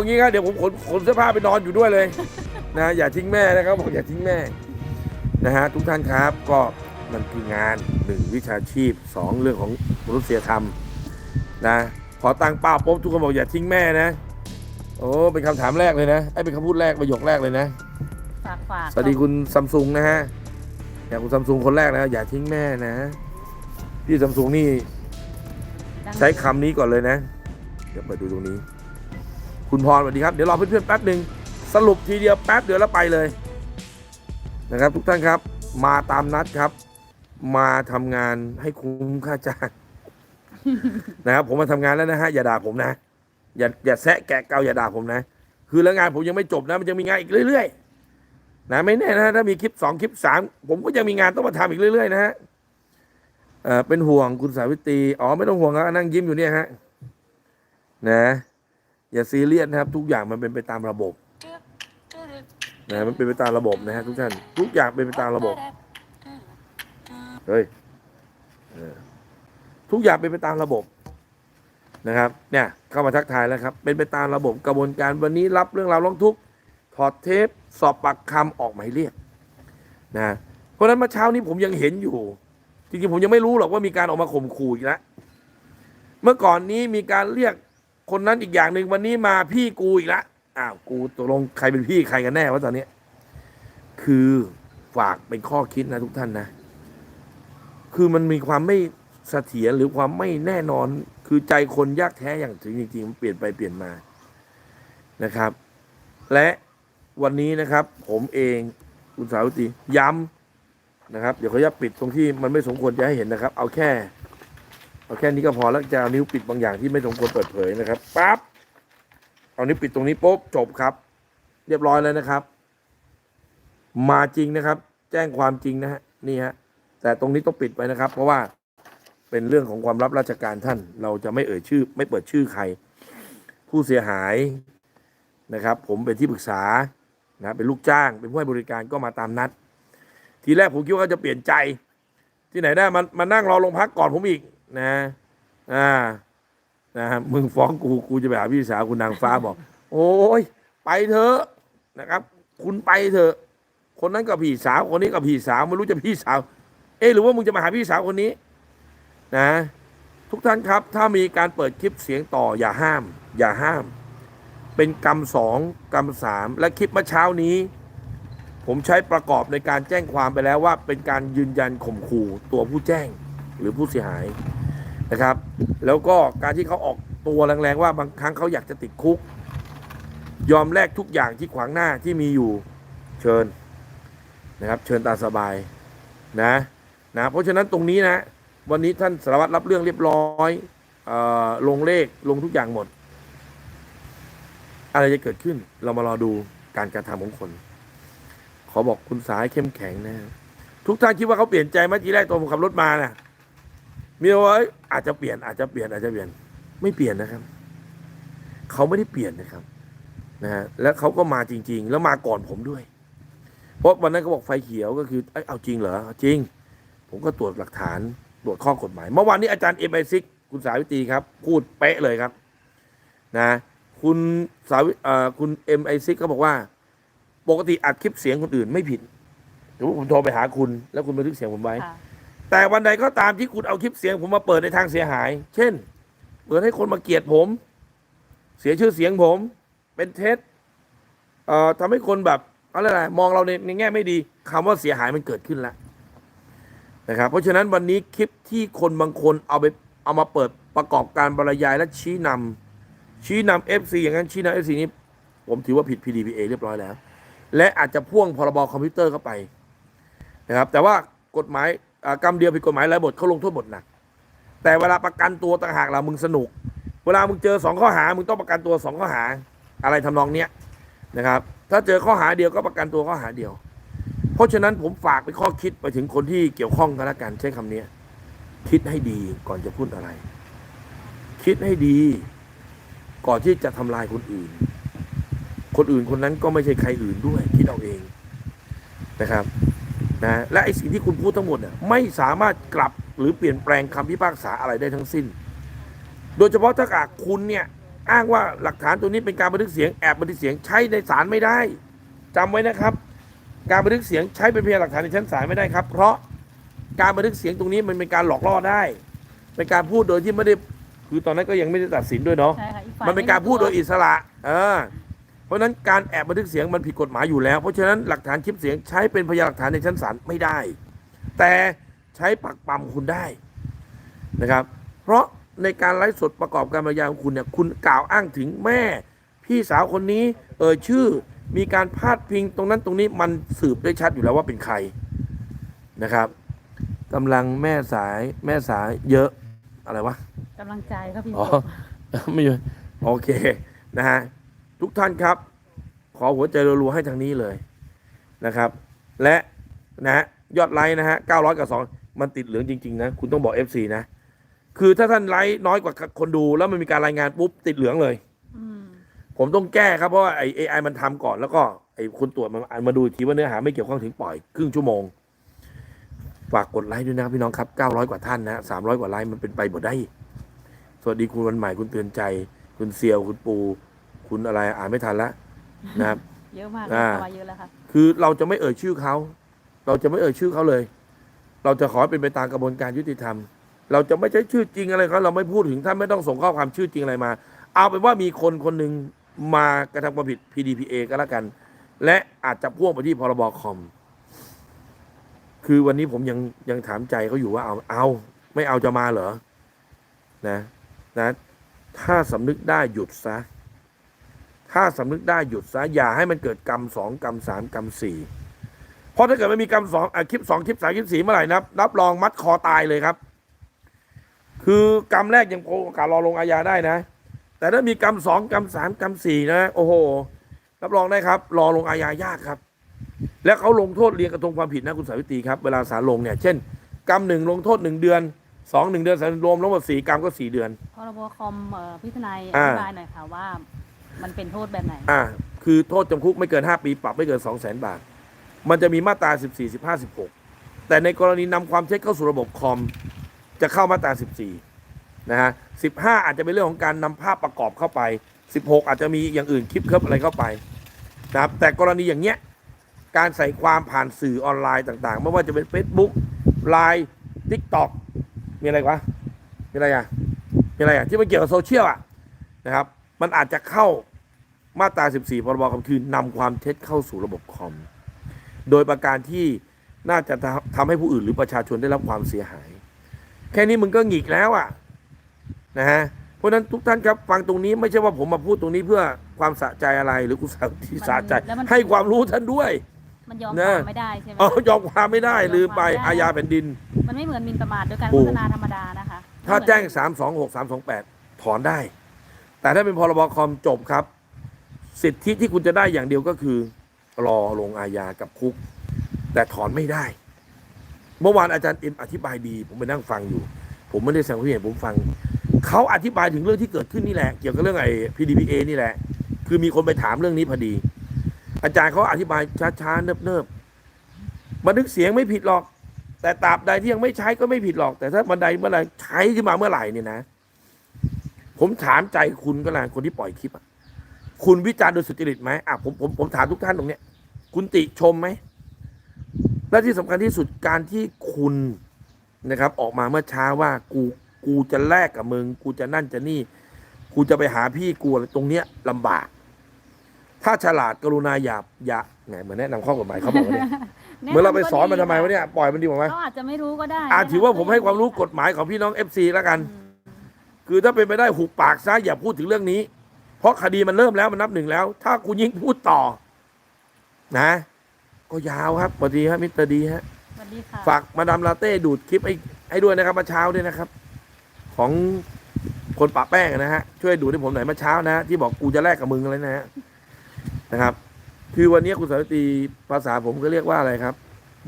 เอางี้ครับเดี๋ยวผมขนขนเสื้อผ้าไปนอนอยู่ด้วยเลยนะอย่าทิ้งแม่นะครับบอกอย่าทิ้งแม่นะฮะทุกท่านครับก็มันคืองานหนึ่งวิชาชีพสองเรื่องของมนุษยธรรมนะพอตั้งเป้าปุ๊บทุกคนบอกอย่าทิ้งแม่นะ โอ้เป็นคำถามแรกเลยนะไอ้เป็นคำพูดแรกประโยคแรกเลยนะฝากฝากสวัสดีคุณซัมซุงนะฮะอย่าคุณซัมซุงคนแรกนะอย่าทิ้งแม่นะพี่ซัมซุงนี่ดังใช้คำนี้ก่อนเลยนะ เดี๋ยวเปิดดูตรงนี้ คุณพรสวัสดีครับ เดี๋ยวรอเพื่อนๆแป๊บหนึ่งสรุปทีเดียวแป๊บเดียวแล้วไปเลยนะครับทุกท่านครับมาตามนัดครับ มาทำงานให้คุ้มค่าจ้างนะครับผมมาทำงานแล้วนะฮะอย่าด่าผมนะ อย่าอย่าแซะแกะเกาอย่าด่าผมนะ คือแล้วงานผมยังไม่จบนะ มันยังมีงานอีกเรื่อยๆนะไม่แน่นะถ้ามีคลิปสองคลิปสามผมก็ยังมีงานต้องมาทำอีกเรื่อยๆนะฮะเอ่อเป็นห่วงคุณสาวิตรีอ๋อไม่ต้องห่วงครับนั่งยิ้มอยู่เนี่ยฮะนะ อย่าซีเรียสนะครับ ทุกอย่างมันเป็นไปตามระบบนะมันเป็นไปตามระบบนะฮะทุกท่านทุกอย่างเป็นไปตามระบบเฮ้ยเออทุกอย่างเป็นไปตามระบบนะครับ เนี่ยเข้ามาทักทายแล้วครับ เป็นไปตามระบบกระบวนการวันนี้รับเรื่องราวร้องทุกข์ถอดเทป สอบปากคำออกหมายเรียกนะเพราะฉะนั้นเมื่อเช้านี้ผมยังเห็นอยู่ จริงๆผมยังไม่รู้หรอกว่ามีการออกมาข่มขู่อีกแล้วเมื่อก่อนนี้มีการเรียก คนนั้นอีกอย่างหนึ่งวันนี้มาพี่กูอีกละอ้าวกูตกลงใครเป็นพี่ใครกันแน่วะตอนนี้ คือฝากเป็นข้อคิดนะทุกท่านนะ คือมันมีความไม่เสถียรหรือความไม่แน่นอน คือใจคนยากแท้อย่างถึงจริงๆมันเปลี่ยนไปเปลี่ยนมานะครับ และวันนี้นะครับ ผมเองคุณสาวิตรีย้ำนะครับ เดี๋ยวเขาจะปิดตรงที่มันไม่สมควรจะให้เห็นนะครับ เอาแค่ เอาแค่นี้ก็พอแล้วจะเอานิ้วปิดบางอย่างที่ไม่สมควรเปิดเผยนะครับปั๊บเอานิ้วปิดตรงนี้ปุ๊บจบครับ เรียบร้อยแล้วนะครับ มาจริงนะครับ แจ้งความจริงนะฮะนี่ฮะแต่ตรงนี้ต้องปิดไปนะครับ เพราะว่าเป็นเรื่องของความลับราชการท่าน เราจะไม่เอ่ยชื่อ ไม่เปิดชื่อใคร ผู้เสียหายนะครับ ผมเป็นที่ปรึกษานะเป็นลูกจ้าง เป็นผู้ให้บริการก็มาตามนัด ทีแรกผมคิดว่าเขาจะเปลี่ยนใจ ที่ไหนได้มันมานั่งรอลงพักก่อนผมอีก นะ อ่านะฮะมึงฟ้องกู กูจะไปหาพี่สาวคุณนางฟ้าบอก โอ้ย ไปเถอะนะครับ คุณไปเถอะ คนนั้นกับพี่สาว คนนี้กับพี่สาวไม่รู้จะพี่สาว เอ๊หรือว่ามึงจะมาหาพี่สาวคนนี้ นะ ทุกท่านครับ ถ้ามีการเปิดคลิปเสียงต่อ อย่าห้าม อย่าห้าม เป็นกรรมสองกรรมสามและคลิปเมื่อเช้านี้ผมใช้ประกอบในการแจ้งความไปแล้วว่าเป็นการยืนยันข่มขู่ตัวผู้แจ้งหรือผู้เสียหาย นะครับ แล้วก็การที่เขาออกตัวแรงๆว่าบางครั้งเขาอยากจะติดคุก ยอมแลกทุกอย่างที่ขวางหน้าที่มีอยู่เชิญนะครับ เชิญตาสบายนะนะเพราะฉะนั้นตรงนี้นะ วันนี้ท่านสารวัตรรับเรื่องเรียบร้อยออลงเลขลงทุกอย่างหมด อะไรจะเกิดขึ้น เรามารอดูการกระทำของคน ขอบอกคุณสายเข้มแข็งนะทุกท่านคิดว่าเขาเปลี่ยนใจไหมทีแรกตอนผมขับรถมานะ่ะ มีว่าเอ้อาจจะเปลี่ยนอาจจะเปลี่ยนอาจจะเปลี่ยนไม่เปลี่ยนนะครับเขาไม่ได้เปลี่ยนนะครับนะฮะแล้วเขาก็มาจริง ๆ แล้วมาก่อนผมด้วย เพราะวันนั้นเขาบอกไฟเขียวก็คือเอ้ยเอาจริงเหรอจริง ผมก็ตรวจหลักฐานตรวจข้อกฎหมาย เมื่อวานนี้อาจารย์เอ็มไอซิกคุณสาวิตรีครับ พูดเป๊ะเลยครับ นะ คุณสาวิเอ่อคุณเอ็มไอซิกเขาบอกว่า ปกติอัดคลิปเสียงคนอื่นไม่ผิดหรือว่าผมโทรไปหาคุณ แล้วคุณบันทึกเสียงผมไว้ แต่วันใดก็ตามที่คุณเอาคลิปเสียงผมมาเปิดในทางเสียหาย เช่น เปิดให้คนมาเกลียดผม เสียชื่อเสียงผม เป็นเท็จเอ่อทำให้คนแบบอะไรนะมองเราในในแง่ไม่ดีคำว่าเสียหายมันเกิดขึ้นแล้วนะครับ เพราะฉะนั้นวันนี้คลิปที่คนบางคนเอาไปเอามาเปิดประกอบการบรรยายและชี้นำชี้นำ FC อย่างนั้นชี้นำ FC นี้ ผมถือว่าผิด PDPA เรียบร้อยแล้ว และอาจจะพ่วงพรบคอมพิวเตอร์เข้าไปนะครับ แต่ว่ากฎหมาย กรรมเดียวผิดกฎหมายหลายบทเขาลงโทษบทหนัก แต่เวลาประกันตัวต่างหากเรามึงสนุก เวลามึงเจอสองข้อหา มึงต้องประกันตัวสองข้อหา อะไรทำนองเนี้ยนะครับ ถ้าเจอข้อหาเดียวก็ประกันตัวข้อหาเดียว เพราะฉะนั้นผมฝากเป็นข้อคิดไปถึงคนที่เกี่ยวข้องกันละกันใช้คำนี้คิดให้ดีก่อนจะพูดอะไร คิดให้ดี ก่อนที่จะทำลายคนอื่น คนอื่นคนนั้นก็ไม่ใช่ใครอื่นด้วยคิดเอาเองนะครับ นะและไอ้สิ่งที่คุณพูดทั้งหมดเนี่ยไม่สามารถกลับหรือเปลี่ยนแปลงคำพิพากษาอะไรได้ทั้งสิ้น โดยเฉพาะถ้าหากคุณเนี่ยอ้างว่าหลักฐานตัวนี้เป็นการบันทึกเสียงแอบบันทึกเสียงใช้ในศาลไม่ได้จำไว้นะครับ การบันทึกเสียงใช้เป็นพยานหลักฐานในชั้นศาลไม่ได้ครับ เพราะการบันทึกเสียงตรงนี้มันเป็นการหลอกล่อได้ เป็นการพูดโดยที่ไม่ได้คือตอนนั้นก็ยังไม่ได้ตัดสินด้วยเนาะใช่ค่ะอีกฝ่ายมันเป็นการพูดโดยอิสระ เออ เพราะฉะนั้นการแอบบันทึกเสียงมันผิดกฎหมายอยู่แล้ว เพราะฉะนั้นหลักฐานคลิปเสียงใช้เป็นพยานหลักฐานในชั้นศาลไม่ได้ แต่ใช้ปักปั๊มคุณได้นะครับ เพราะในการไลฟ์สดประกอบการบรรยายของคุณเนี่ยคุณกล่าวอ้างถึงแม่ พี่สาวคนนี้เอ่ยชื่อมีการพาดพิงตรงนั้นตรงนี้มันสืบได้ชัดอยู่แล้วว่าเป็นใครนะครับกำลังแม่สายแม่สายเยอะอะไรวะกำลังใจครับพี่อ๋อไม่ใช่โอเคนะฮะ ทุกท่านครับ ขอหัวใจรัวๆให้ทางนี้เลยนะครับ และนะฮะยอดไลค์นะฮะ900กับ2มันติดเหลืองจริง ๆ นะ คุณต้องบอก FC นะ คือถ้าท่านไลค์น้อยกว่าคนดู แล้วมันมีการรายงานปุ๊บติดเหลืองเลยอืมผมต้องแก้ครับเพราะว่าไอ้ AI มันทำก่อนแล้วก็ไอ้คนตรวจมันอ่านมาดูอีกทีว่าเนื้อหาไม่เกี่ยวข้องถึงปล่อยครึ่งชั่วโมงฝากกดไลค์ด้วยนะครับพี่น้องครับ 900 กว่าท่านนะ 300 กว่าไลค์มันเป็นไปหมดได้ สวัสดีคุณวันใหม่คุณเตือนใจ คุณเซียวคุณปู คุณอะไรอ่านไม่ทันแล้วนะครับ เยอะมากอ่าเข้ามาเยอะแล้วค่ะคือเราจะไม่เอ่ยชื่อเขา เราจะไม่เอ่ยชื่อเขาเลย เราจะขอให้เป็นไปตามกระบวนการยุติธรรม เราจะไม่ใช้ชื่อจริงอะไรเขาเราไม่พูดถึงท่านไม่ต้องส่งข้อความชื่อจริงอะไรมา เอาเป็นว่ามีคนคนหนึ่งมากระทำความผิด PDPA ก็แล้วกัน และอาจจะพ่วงไปที่พรบคอม คือวันนี้ผมยังยังถามใจเขาอยู่ว่าเอาเอาไม่เอาจะมาเหรอนะนะ ถ้าสำนึกได้หยุดซะ ถ้าสำนึกได้หยุดซะอย่าให้มันเกิดกรรมสองกรรมสามกรรมสี่เพราะถ้าเกิดไมันมีกรรมสองอคลิปสองคลิปสามคลิปสี่เมื่อไหร่นับรับรองมัดคอตายเลยครับ คือกรรมแรกยังโอกาสรอลงอาญาได้นะ แต่ถ้ามีกรรมสองกรรมสามกรรมสี่นะ โอ้โห รับรองได้ครับ รอลงอาญายากครับ แล้วเขาลงโทษเรียงกระทงความผิดนะคุณสาวิตรีครับเวลาศาลลงเนี่ยเช่นกรรมหนึ่งลงโทษหนึ่งเดือนสองหนึ่งเดือนสามรวมทั้งหมดสี่กรรมก็สี่เดือนพรบคอมเอ่อพี่ทนาอธิบายหน่อยค่ะว่า มันเป็นโทษแบบไหน อ่า คือโทษจำคุกไม่เกิน 5 ปีปรับไม่เกิน 2 0 0 0 0 0 บาท มันจะมีมาตรา 14 15 16 แต่ในกรณีนำความเท็จเข้าสู่ระบบคอม จะเข้ามาตรา 14 นะฮะ 15 อาจจะเป็นเรื่องของการนำภาพประกอบเข้าไป 16 อาจจะมีอย่างอื่นคลิปเคิร์ฟอะไรเข้าไปนะครับแต่กรณีอย่างเงี้ยการใส่ความผ่านสื่อออนไลน์ต่างๆ ไม่ว่าจะเป็น Facebook Line TikTok มีอะไรวะมีอะไรอะมีอะไรอะที่มันเกี่ยวกับโซเชียลอะนะครับ มันอาจจะเข้า มาตรา 14 พรบคอมคือนำความเท็จเข้าสู่ระบบคอม โดยประการที่น่าจะทำทำให้ผู้อื่นหรือประชาชนได้รับความเสียหาย แค่นี้มึงก็หงิกแล้วอะนะฮะเพราะฉะนั้นทุกท่านครับฟังตรงนี้ไม่ใช่ว่าผมมาพูดตรงนี้เพื่อความสะใจอะไรหรือกุศลที่สะใจแล้วมันให้ความรู้ท่านด้วยมันยอมนะความไม่ได้ใช่ไหมเอายอมความไม่ได้ลืมไปอาญาแผ่นดิน มันไม่เหมือนหมินประมาทโดยการถูโฆกษณาธรรมดานะคะ ถ้าแจ้ง 326 328 ถอนได้ แต่ถ้าเป็นพรบคอมจบครับ สิทธิที่คุณจะได้อย่างเดียวก็คือ รอลงอาญากับคุก แต่ถอนไม่ได้ เมื่อวานอาจารย์เอ็มอธิบายดี ผมไปนั่งฟังอยู่ ผมไม่ได้แสดงความเห็นผมฟังเขาอธิบายถึงเรื่องที่เกิดขึ้นนี่แหละ เกี่ยวกับเรื่องไอ้ PDPA นี่แหละ คือมีคนไปถามเรื่องนี้พอดี อาจารย์เขาอธิบายช้าๆเนิบๆบันทึกเสียงไม่ผิดหรอก แต่ตราบใดที่ยังไม่ใช้ก็ไม่ผิดหรอก แต่ถ้าบันไดเมื่อไหร่ใช้ขึ้นมาเมื่อไหร่เนี่ยนะ ผมถามใจคุณก็แล้วคนที่ปล่อยคลิปอะ คุณวิจารณ์โดยสุจริตไหมอะผมผมผมถามทุกท่านตรงเนี้ย คุณติชมไหม และที่สำคัญที่สุดการที่คุณนะครับ ออกมาเมื่อเช้าว่ากูกูจะแลกกับมึง กูจะนั่นจะนี่ กูจะไปหาพี่กูอะไรตรงเนี้ยลำบาก ถ้าฉลาดกรุณาอย่าอย่าไงเหมือนแนะนำข้อกฎหมายเขาบอกว่าเนี่ยเหมื่อนเราไปสอนมันทำไมวะเนี่ยปล่อยมันดีกว่าไหมเขาอาจจะไม่รู้ก็ได้อ่าถือว่าผมให้ความรู้กฎหมายของพี่น้อง FC แล้วกันอืมคือถ้าเป็นไปได้หุบปากซะอย่าพูดถึงเรื่องนี้ เพราะคดีมันเริ่มแล้วมันนับหนึ่งแล้ว ถ้าคุณยิ่งพูดต่อ นะ ก็ยาวครับสวัสดีครับมิสเตอร์ดีฮะสวัสดีค่ะ ฝากมาดามลาเต้ดูดคลิปให้ให้ด้วยนะครับมาเช้าด้วยนะครับ ของคนปะแป้งนะฮะช่วยดูดให้ผมหน่อยเมาเช้านะฮะที่บอกกูจะแลกกับมึงอะไรนะฮะนะครับ คือวันนี้คุณสาวิตรีภาษาผมก็เรียกว่าอะไรครับ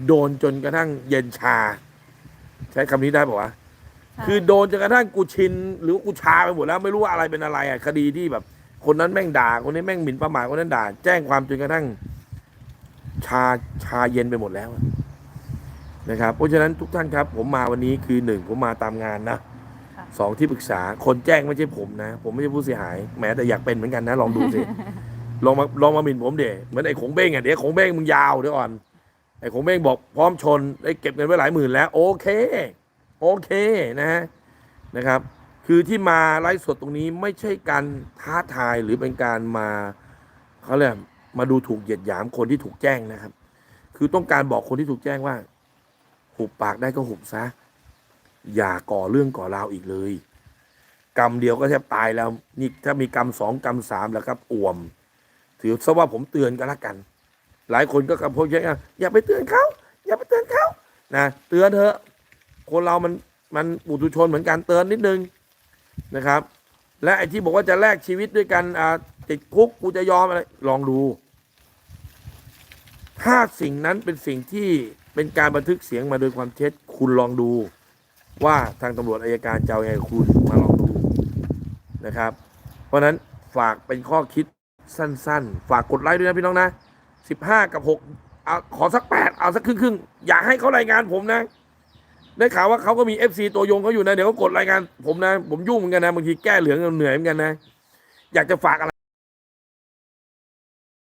โดนจนกระทั่งเย็นชา ใช้คำนี้ได้ป่าวะใช่คือโดนจนกระทั่งกูชิน หรือกูชาไปหมดแล้วไม่รู้ว่าอะไรเป็นอะไรอะคดีที่แบบ คนนั้นแม่งด่า คนนี้แม่งหมิ่นประมาทคนนั้นด่า แจ้งความจนกระทั่ง ชาชาเย็นไปหมดแล้วอะนะครับ เพราะฉะนั้นทุกท่านครับ ผมมาวันนี้คือหนึ่งผมมาตามงานนะค่ะสองที่ปรึกษา คนแจ้งไม่ใช่ผมนะ ผมไม่ใช่ผู้เสียหาย แม้แต่อยากเป็นเหมือนกันนะ ลองดูสิ ลองมาลองมาหมิ่นผมเดะเหมือนไอ้ขงเบ้งอะเดี๋ยวขงเบ้งมึงยาวเดี๋ยวก่อน ไอ้ขงเบ้งบอกพร้อมชนได้เก็บเงินไว้หลายหมื่นแล้ว โอเค โอเคนะฮะนะครับ คือที่มาไลฟ์สดตรงนี้ไม่ใช่การท้าทายหรือเป็นการมาเขาเรียกมาดูถูกเหยียดหยามคนที่ถูกแจ้งนะครับ คือต้องการบอกคนที่ถูกแจ้งว่า หุบปากได้ก็หุบซะ อย่าก่อเรื่องก่อราวอีกเลย กรรมเดียวก็แทบตายแล้ว นี่ถ้ามีกรรมสองกรรมสามแล้วครับอ่วม ถือซะว่าผมเตือนก็แล้วกัน หลายคนก็กำพูดแค่ว่าอย่าไปเตือนเขาอย่าไปเตือนเขานะเตือนเถอะ คนเรามันมันปุถุชนเหมือนกันเตือนนิดนึง นะครับ และไอ้ที่บอกว่าจะแลกชีวิตด้วยกันติดคุกกูจะยอมอะไรลองดู ถ้าสิ่งนั้นเป็นสิ่งที่เป็นการบันทึกเสียงมาโดยความเท็จคุณลองดู ว่าทางตำรวจอายการจะเอายังไงคุณมาลองดูนะครับ เพราะนั้นฝากเป็นข้อคิดสั้น ๆ ฝากกดไลค์ด้วยนะพี่น้องนะ 15 กับ6เอาขอสัก 8 เอาสักครึ่งๆอยากให้เขารายงานผมนะ ได้ข่าวว่าเขาก็มีเอฟซีตัวยงเขาอยู่นะ เดี๋ยวเขากดรายงานผมนะ ผมยุ่งเหมือนกันนะ บางทีแก้เหลืองเหนื่อยเหมือนกันนะ อยากจะฝากอะไร